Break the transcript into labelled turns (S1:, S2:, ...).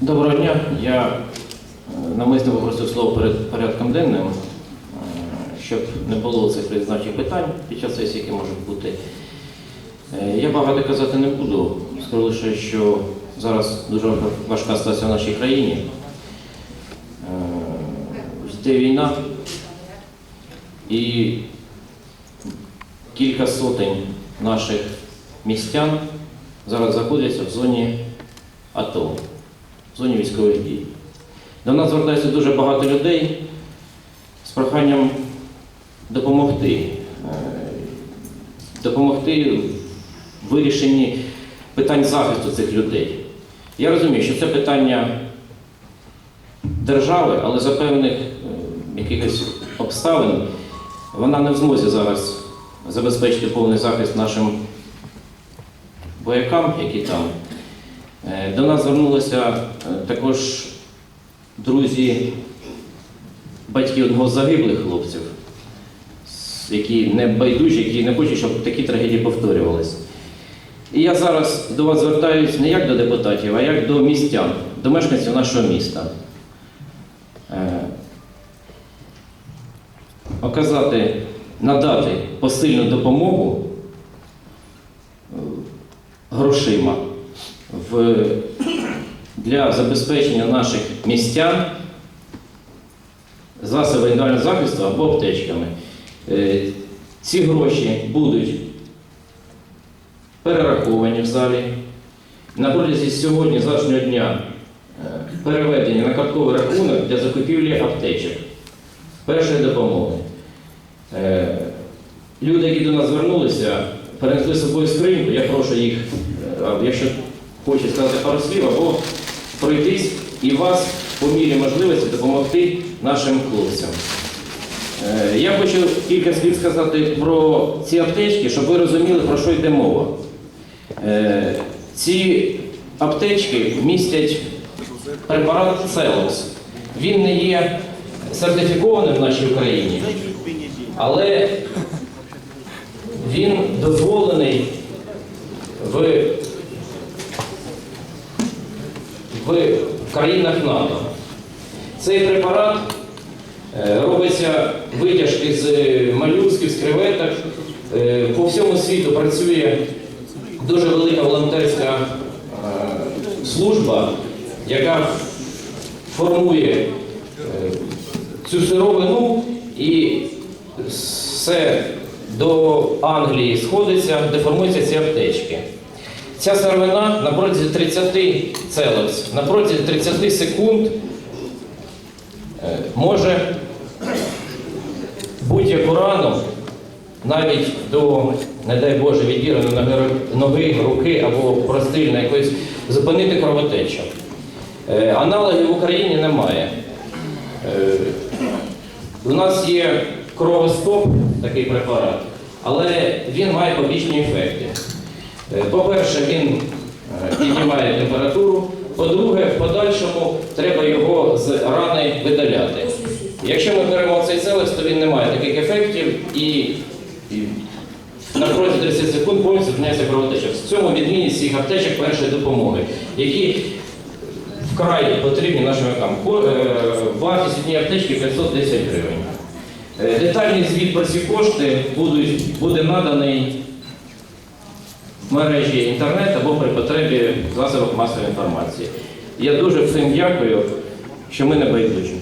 S1: Доброго дня. Я е, намисно попросив слово перед порядком денним, е, щоб не було цих призначених питань під час сесії, які можуть бути. Е, Я багато казати не буду. Скажу лише, що зараз дуже важка ситуація в нашій країні. Йде війна і кілька сотень наших містян зараз знаходяться в зоні АТО, в зоні військових дій. До нас звертається дуже багато людей з проханням допомогти, е, допомогти в вирішенні питань захисту цих людей. Я розумію, що це питання держави, але за певних е, якихось обставин вона не в змозі зараз забезпечити повний захист нашим воякам, які там. Е, До нас звернулися е, також друзі батьки одного з загиблих хлопців, які не байдужі, які не хочуть, щоб такі трагедії повторювалися. І я зараз до вас звертаюся не як до депутатів, а як до містян, до мешканців нашого міста. Е, Оказати, надати посильну допомогу грошима в, для забезпечення наших містян засобами індивідуального захисту або аптечками. Е, Ці гроші будуть перераховані в залі. На протязі сьогодні, завтрашнього дня, е, переведені на картковий рахунок для закупівлі аптечок першої допомоги. Е, Люди, які до нас звернулися, перенесли з собою скриньку. Я прошу їх, якщо хочуть сказати пару слів, або пройтись і вас по мірі можливості допомогти нашим хлопцям. Е, Я хочу кілька слів сказати про ці аптечки, щоб ви розуміли, про що йде мова. Е, Ці аптечки містять препарат Целос. Він не є сертифікованим в нашій Україні, але він дозволений в, в країнах НАТО. Цей препарат е, робиться витяжки з малюсків, з креветок. Е, По всьому світу працює дуже велика волонтерська е, служба, яка формує е, цю сировину і все до Англії сходиться, де формуються ці аптечки. Ця сировина на протязі 30 целекс, на протязі 30 секунд е, може будь-яку рану, навіть до, не дай Боже, відірваної ноги, руки або простильної якоїсь, зупинити кровотечу. Е, Аналогів в Україні немає. Е, У нас є кровостоп, такий препарат, але він має побічні ефекти. Е, По-перше, він е, піднімає температуру. По-друге, в подальшому треба його з рани видаляти. Якщо ми беремо цей целець, то він не має таких ефектів і, на протязі 30 секунд повністю зупиняється кровотеча. В цьому відмінність цих аптечок першої допомоги, які вкрай потрібні нашим вікам. Вартість однієї аптечки 510 гривень. Е, Детальний звіт про ці кошти буде наданий мережі інтернет або при потребі засобах масової інформації. Я дуже всім дякую, що ми не байдужі.